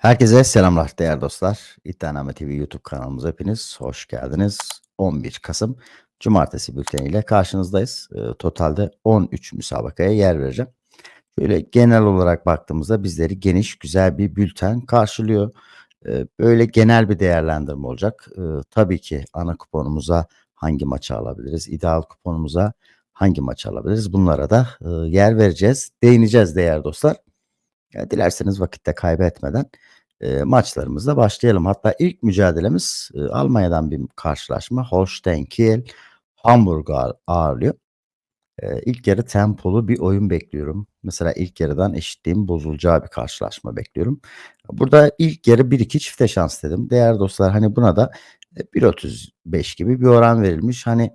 Herkese selamlar değerli dostlar. İddianame TV YouTube kanalımıza hepiniz hoş geldiniz. 11 Kasım Cumartesi bülteniyle karşınızdayız. Ee, totalde 13 müsabakaya yer vereceğim. Şöyle genel olarak baktığımızda bizleri geniş güzel bir bülten karşılıyor. Ee, böyle genel bir değerlendirme olacak. Ee, tabii ki ana kuponumuza hangi maçı alabiliriz? İdeal kuponumuza hangi maçı alabiliriz? Bunlara da e, yer vereceğiz. Değineceğiz değerli dostlar. Ya, dilerseniz vakitte kaybetmeden e, maçlarımızla başlayalım. Hatta ilk mücadelemiz e, Almanya'dan bir karşılaşma. Holstein Kiel Hamburg'u ağır- ağırlıyor. E, ilk yarı tempolu bir oyun bekliyorum. Mesela ilk yarıdan eşitliğin bozulacağı bir karşılaşma bekliyorum. Burada ilk yarı 1-2 çifte şans dedim. Değerli dostlar hani buna da e, 1.35 gibi bir oran verilmiş. Hani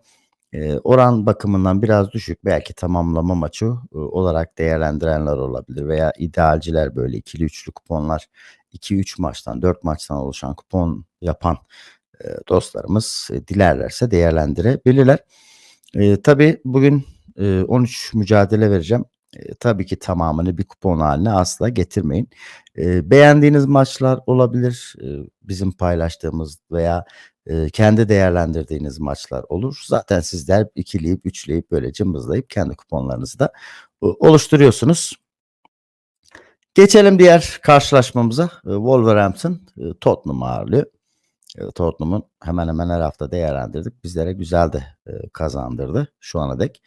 oran bakımından biraz düşük belki tamamlama maçı olarak değerlendirenler olabilir veya idealciler böyle ikili üçlü kuponlar 2-3 maçtan 4 maçtan oluşan kupon yapan dostlarımız dilerlerse değerlendirebilirler. E, tabii bugün e, 13 mücadele vereceğim. Tabii ki tamamını bir kupon haline asla getirmeyin. E, beğendiğiniz maçlar olabilir. E, bizim paylaştığımız veya e, kendi değerlendirdiğiniz maçlar olur. Zaten sizler ikileyip, üçleyip böyle cımbızlayıp kendi kuponlarınızı da e, oluşturuyorsunuz. Geçelim diğer karşılaşmamıza. Wolverhampton Tottenham'ı ağırlıyor. Tottenham'ın hemen hemen her hafta değerlendirdik. Bizlere güzel de kazandırdı şu ana dek.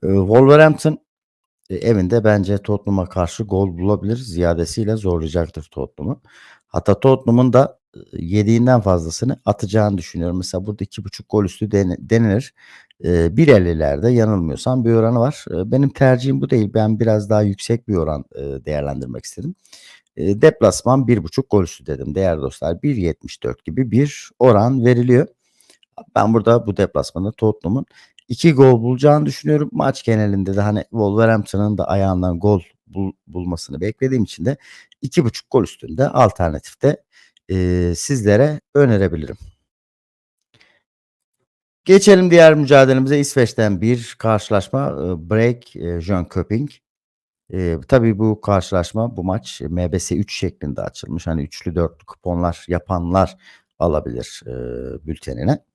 Wolverhampton e, evinde bence Tottenham'a karşı gol bulabilir. Ziyadesiyle zorlayacaktır Tottenham'ı. Hatta Tottenham'ın da e, yediğinden fazlasını atacağını düşünüyorum. Mesela burada 2.5 gol üstü den- denilir. E, 1.50'lerde yanılmıyorsam bir oranı var. Benim tercihim bu değil. Ben biraz daha yüksek bir oran değerlendirmek istedim. Deplasman 1.5 gol üstü dedim değerli dostlar. 1.74 gibi bir oran veriliyor. Ben burada bu deplasmanda Tottenham'ın 2 gol bulacağını düşünüyorum. Maç genelinde de hani Wolverhampton'ın da ayağından gol bul- bulmasını beklediğim için de 2.5 gol üstünde alternatifte e, sizlere önerebilirim. Geçelim diğer mücadelemize. İsveç'ten bir karşılaşma. Break e, Jönköping. E, tabii bu karşılaşma, bu maç MBS 3 şeklinde açılmış. Hani üçlü dörtlü kuponlar yapanlar alabilir e, bültenine.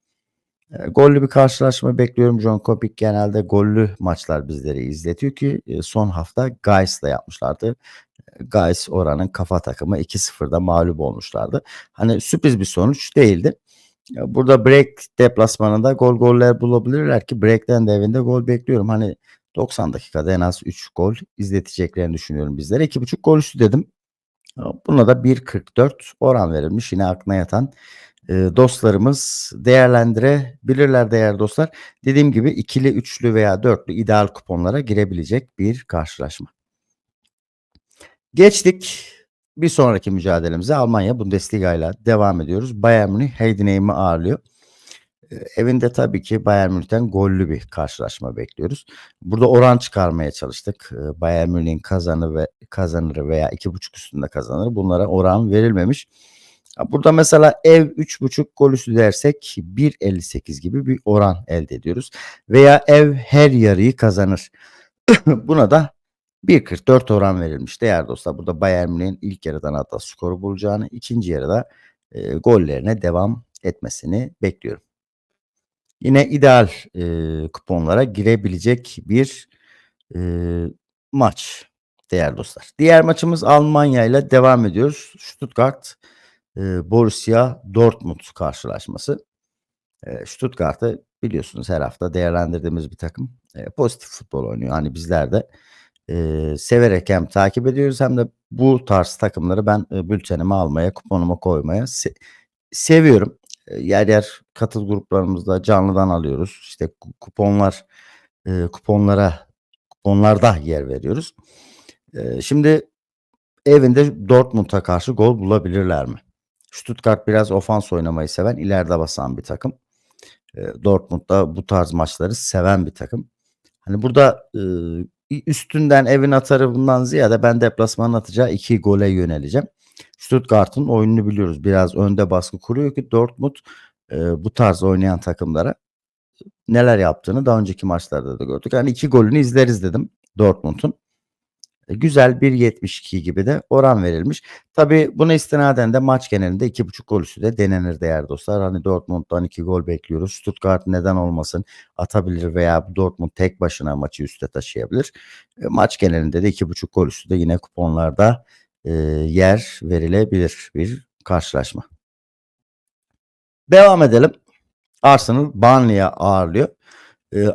E, gollü bir karşılaşma bekliyorum. John Kopik genelde gollü maçlar bizleri izletiyor ki e, son hafta Geis'la yapmışlardı. E, Geis oranın kafa takımı 2-0'da mağlup olmuşlardı. Hani sürpriz bir sonuç değildi. Burada break deplasmanında gol goller bulabilirler ki break'ten de evinde gol bekliyorum. Hani 90 dakikada en az 3 gol izleteceklerini düşünüyorum bizlere. 2.5 gol üstü dedim. Buna da 1.44 oran verilmiş. Yine aklına yatan dostlarımız değerlendirebilirler değerli dostlar. Dediğim gibi ikili, üçlü veya dörtlü ideal kuponlara girebilecek bir karşılaşma. Geçtik bir sonraki mücadelemize Almanya Bundesliga ile devam ediyoruz. Bayern Münih Heidenheim'i ağırlıyor. Evinde tabii ki Bayern Münih'ten gollü bir karşılaşma bekliyoruz. Burada oran çıkarmaya çalıştık. E, Bayern Münih'in kazanı ve kazanırı veya 2.5 üstünde kazanır. Bunlara oran verilmemiş. Burada mesela ev 3.5 gol üstü dersek 1.58 gibi bir oran elde ediyoruz. Veya ev her yarıyı kazanır. Buna da 1.44 oran verilmiş değerli dostlar. Burada Bayern Münih'in ilk yarıdan hatta skoru bulacağını, ikinci yarıda e, gollerine devam etmesini bekliyorum. Yine ideal e, kuponlara girebilecek bir e, maç değerli dostlar. Diğer maçımız Almanya ile devam ediyoruz. Stuttgart Borussia Dortmund karşılaşması. E, Stuttgart'ı biliyorsunuz her hafta değerlendirdiğimiz bir takım. Pozitif futbol oynuyor. Hani bizler de severek hem takip ediyoruz hem de bu tarz takımları ben bültenime almaya, kuponuma koymaya se- seviyorum. Yer yer katıl gruplarımızda canlıdan alıyoruz. İşte ku- kuponlar kuponlara kuponlarda yer veriyoruz. Şimdi evinde Dortmund'a karşı gol bulabilirler mi? Stuttgart biraz ofans oynamayı seven, ileride basan bir takım. E, Dortmund da bu tarz maçları seven bir takım. Hani burada e, üstünden evin atarından ziyade ben deplasmanın atacağı iki gole yöneleceğim. Stuttgart'ın oyununu biliyoruz. Biraz önde baskı kuruyor ki Dortmund e, bu tarz oynayan takımlara neler yaptığını daha önceki maçlarda da gördük. Yani iki golünü izleriz dedim Dortmund'un. Eee, güzel 1.72 gibi de oran verilmiş. Tabii buna istinaden de maç genelinde 2.5 gol üstü de denenir değerli dostlar. Hani Dortmund'dan 2 gol bekliyoruz. Stuttgart neden olmasın atabilir veya Dortmund tek başına maçı üste taşıyabilir. Eee, maç genelinde de 2.5 gol üstü de yine kuponlarda, eee, yer verilebilir bir karşılaşma. Devam edelim. Arsenal Burnley'i ağırlıyor.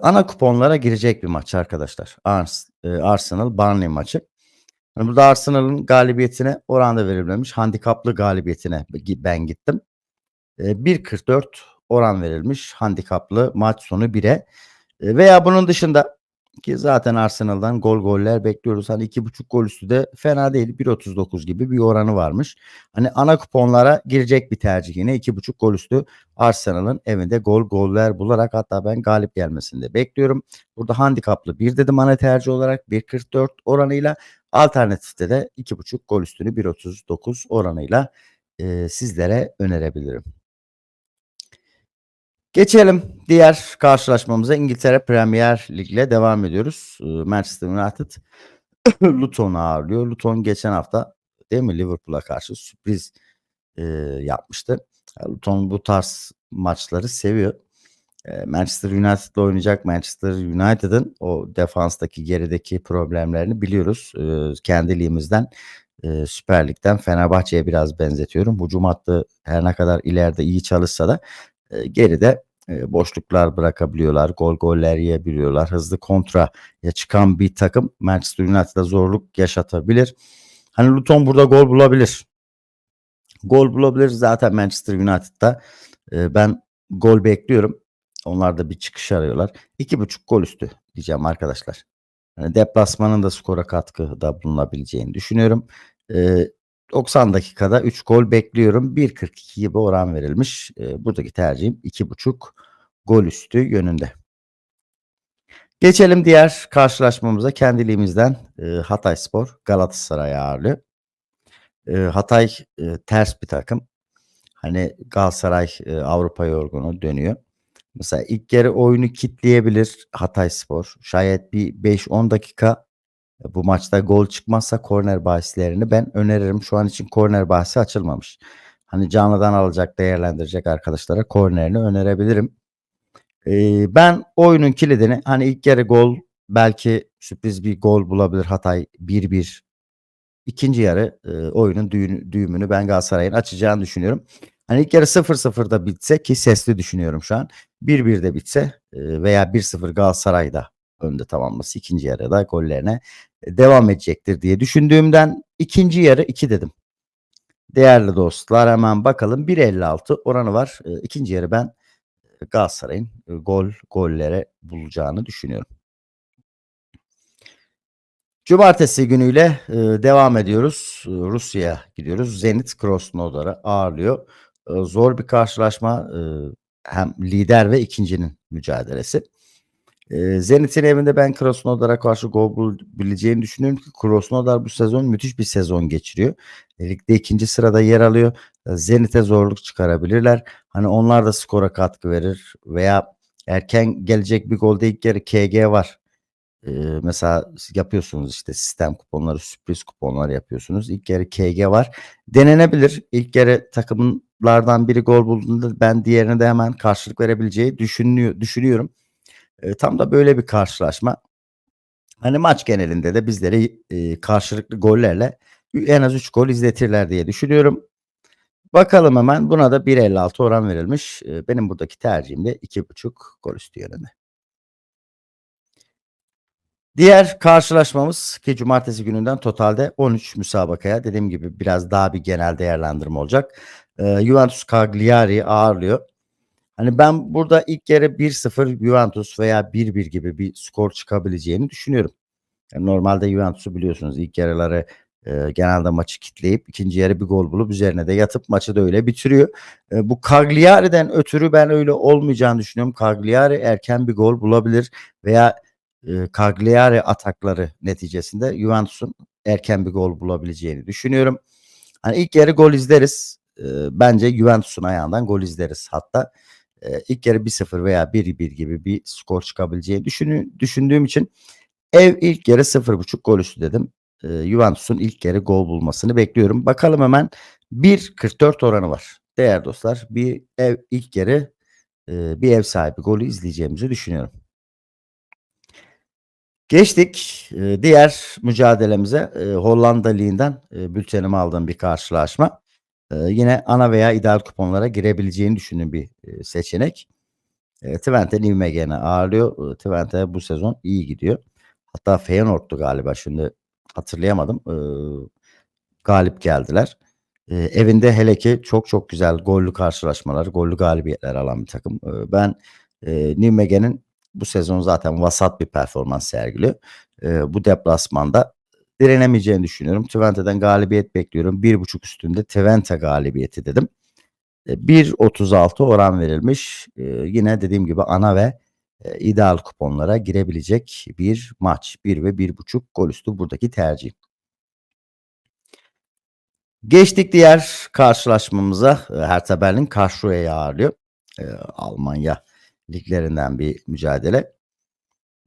Ana kuponlara girecek bir maç arkadaşlar. Ars eee, Arsenal Burnley maçı. Hani burada Arsenal'ın galibiyetine oran da verilmemiş. Handikaplı galibiyetine ben gittim. Eee, 1.44 oran verilmiş handikaplı maç sonu 1'e. Eee, veya bunun dışında ki zaten Arsenal'dan gol goller bekliyoruz. Hani 2.5 gol üstü de fena değil. 1.39 gibi bir oranı varmış. Hani ana kuponlara girecek bir tercih yine 2.5 gol üstü Arsenal'ın evinde gol goller bularak hatta ben galip gelmesini de bekliyorum. Burada handikaplı 1 dedim ana tercih olarak 1.44 oranıyla alternatifte de 2.5 gol üstünü 1.39 oranıyla, eee, sizlere önerebilirim. Geçelim diğer karşılaşmamıza. İngiltere Premier Lig'le devam ediyoruz. Iıı, Manchester United Luton'u ağırlıyor. Luton geçen hafta değil mi Liverpool'a karşı sürpriz, eee, yapmıştı. Luton bu tarz maçları seviyor. Eee, Manchester United'la oynayacak. Manchester United'ın o defanstaki gerideki problemlerini biliyoruz. Eee, kendi ligimizden, eee, Süper Lig'den Fenerbahçe'ye biraz benzetiyorum. Hücum hattı her ne kadar ileride iyi çalışsa da, eee, geride, eee, boşluklar bırakabiliyorlar. Gol goller yiyebiliyorlar. Hızlı kontraya çıkan bir takım Manchester United'a zorluk yaşatabilir. Hani Luton burada gol bulabilir. Gol bulabilir. Zaten Manchester United'da, eee, ben gol bekliyorum. Onlar da bir çıkış arıyorlar. 2.5 gol üstü diyeceğim arkadaşlar. Hani deplasmanın da skora katkıda bulunabileceğini düşünüyorum. Eee, 90 dakikada 3 gol bekliyorum. 1.42 gibi oran verilmiş. Eee, buradaki tercihim 2.5 gol üstü yönünde. Geçelim diğer karşılaşmamıza. Kendi ligimizden, eee, Hatayspor Galatasaray'ı ağırlıyor. Eee, Hatay, eee, ters bir takım. Hani Galatasaray, Avrupa yorgunu dönüyor. Mesela ilk yarı oyunu kitleyebilir Hatayspor. Şayet bir 5-10 dakika bu maçta gol çıkmazsa korner bahislerini ben öneririm. Şu an için korner bahsi açılmamış. Hani canlıdan alacak, değerlendirecek arkadaşlara kornerini önerebilirim. Eee, ben oyunun kilidini hani ilk yarı gol belki sürpriz bir gol bulabilir Hatay 1-1. İkinci yarı, eee, oyunun düğünü düğümünü ben Galatasaray'ın açacağını düşünüyorum. Hani ilk yarı 0-0'da bitse ki sesli düşünüyorum şu an. 1-1'de bitse, eee, veya 1-0 Galatasaray'da önde tamamlasa ikinci yarıda gollerine, devam edecektir diye düşündüğümden ikinci yarı 2 dedim. Değerli dostlar hemen bakalım 1.56 oranı var. Eee, ikinci yarı ben, eee, Galatasaray'ın, eee, gol gollere bulacağını düşünüyorum. Cumartesi günüyle, eee, devam ediyoruz. Eee, Rusya'ya gidiyoruz. Zenit Krasnodar'ı ağırlıyor. Zor bir karşılaşma. Hem lider ve 2'ncinin mücadelesi. Eee, Zenit'in evinde ben Krasnodar'a karşı gol bulabileceğini düşünüyorum ki Krasnodar bu sezon müthiş bir sezon geçiriyor. Ligde 2'nci sırada yer alıyor. Zenit'e zorluk çıkarabilirler. Hani onlar da skora katkı verir veya erken gelecek bir golde ilk yarı KG var. Eee, mesela yapıyorsunuz işte sistem kuponları, sürpriz kuponlar yapıyorsunuz. İlk yarı KG var. Denenebilir. İlk yarı takımlardan biri gol bulduğunda ben diğerine de hemen karşılık verebileceği düşünüyor düşünüyorum. Tam da böyle bir karşılaşma. Hani maç genelinde de bizleri, karşılıklı gollerle en az 3 gol izletirler diye düşünüyorum. Bakalım hemen buna da 1.56 oran verilmiş. Benim buradaki tercihim de 2.5 gol üstü yönünde. Diğer karşılaşmamız ki cumartesi gününden totalde 13 müsabakaya dediğim gibi biraz daha bir genel değerlendirme olacak. Juventus Cagliari'yi ağırlıyor. Hani ben burada ilk yarı 1-0 Juventus veya 1-1 gibi bir skor çıkabileceğini düşünüyorum. Ya normalde Juventus'u biliyorsunuz ilk yarıları, eee, genelde maçı kitleyip ikinci yarı bir gol bulup üzerine de yatıp maçı da öyle bitiriyor. Eee, bu Cagliari'den ötürü ben öyle olmayacağını düşünüyorum. Cagliari erken bir gol bulabilir veya, eee, Cagliari atakları neticesinde Juventus'un erken bir gol bulabileceğini düşünüyorum. Hani ilk yarı gol izleriz. Eee, bence Juventus'un ayağından gol izleriz hatta. Eee, ilk yarı 1-0 veya 1-1 gibi bir skor çıkabileceğini düşünü düşündüğüm için ev ilk yarı 0.5 gol üstü dedim. eee, Juventus'un ilk yarı gol bulmasını bekliyorum. Bakalım hemen 1.44 oranı var. Değerli dostlar bir ev ilk yarı, eee, bir ev sahibi golü izleyeceğimizi düşünüyorum. Geçtik, diğer mücadelemize. Eee, Hollanda Ligi'nden, eee, bültenime aldığım bir karşılaşma. Eee, yine ana veya ideal kuponlara girebileceğini düşündüğüm bir, eee, seçenek. Eee, Twente Nijmegen'i ağırlıyor. Iıı, Twente bu sezon iyi gidiyor. Hatta Feyenoord'tu galiba şimdi hatırlayamadım. Iıı, galip geldiler. Eee, evinde hele ki çok çok güzel gollü karşılaşmalar, gollü galibiyetler alan bir takım. Iıı, ben, eee, Nijmegen'in bu sezon zaten vasat bir performans sergiliyor. Eee, bu deplasmanda direnemeyeceğini düşünüyorum. Twente'den galibiyet bekliyorum. 1.5 üstünde Twente galibiyeti dedim. Eee, 1.36 oran verilmiş. Eee, yine dediğim gibi ana ve, eee, ideal kuponlara girebilecek bir maç. 1 ve 1.5 gol üstü buradaki tercihim. Geçtik diğer karşılaşmamıza. Eee, Hertha Berlin Karlsruhe'yi ağırlıyor. Eee, Almanya liglerinden bir mücadele.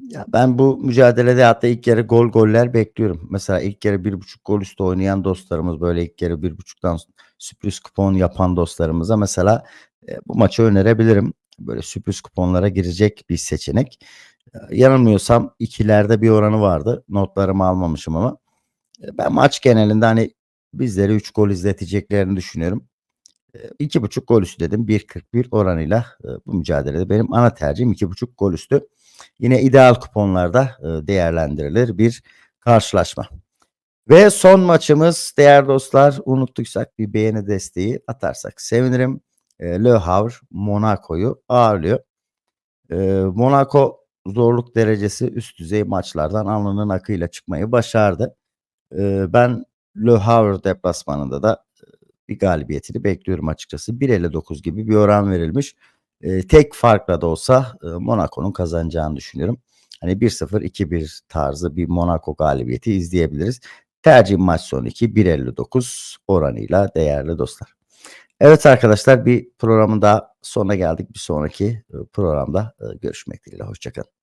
Ya, ben bu mücadelede hatta ilk yarı gol goller bekliyorum. Mesela ilk yarı 1.5 gol üstü oynayan dostlarımız, böyle ilk yarı 1.5'tan sürpriz kupon yapan dostlarımıza mesela, eee, bu maçı önerebilirim. Böyle sürpriz kuponlara girecek bir seçenek. Eee, yanılmıyorsam 2'lerde bir oranı vardı. Notlarımı almamışım ama. Eee, ben maç genelinde, hani, bizlere 3 gol izleteceklerini düşünüyorum. Eee, 2.5 gol üstü dedim. 1.41 oranıyla, ııı, bu mücadelede benim ana tercihim 2.5 gol üstü. Yine ideal kuponlarda, ııı, değerlendirilir bir karşılaşma. Ve son maçımız değerli dostlar, unuttuysak bir beğeni desteği atarsak sevinirim. Eee, Le Havre Monaco'yu ağırlıyor. Monaco zorluk derecesi üst düzey maçlardan alnının akıyla çıkmayı başardı. Ben Le Havre deplasmanında da, bir galibiyetini bekliyorum açıkçası. 1.59 gibi bir oran verilmiş. Eee, tek farkla da olsa, ııı, Monaco'nun kazanacağını düşünüyorum. Hani 1-0, 2-1 tarzı bir Monaco galibiyeti izleyebiliriz. Tercihim maç sonu 2, 1.59 oranıyla değerli dostlar. Evet arkadaşlar bir programın daha sonuna geldik. Bir sonraki, ııı, programda, ııı, görüşmek dileğiyle. Hoşça kalın.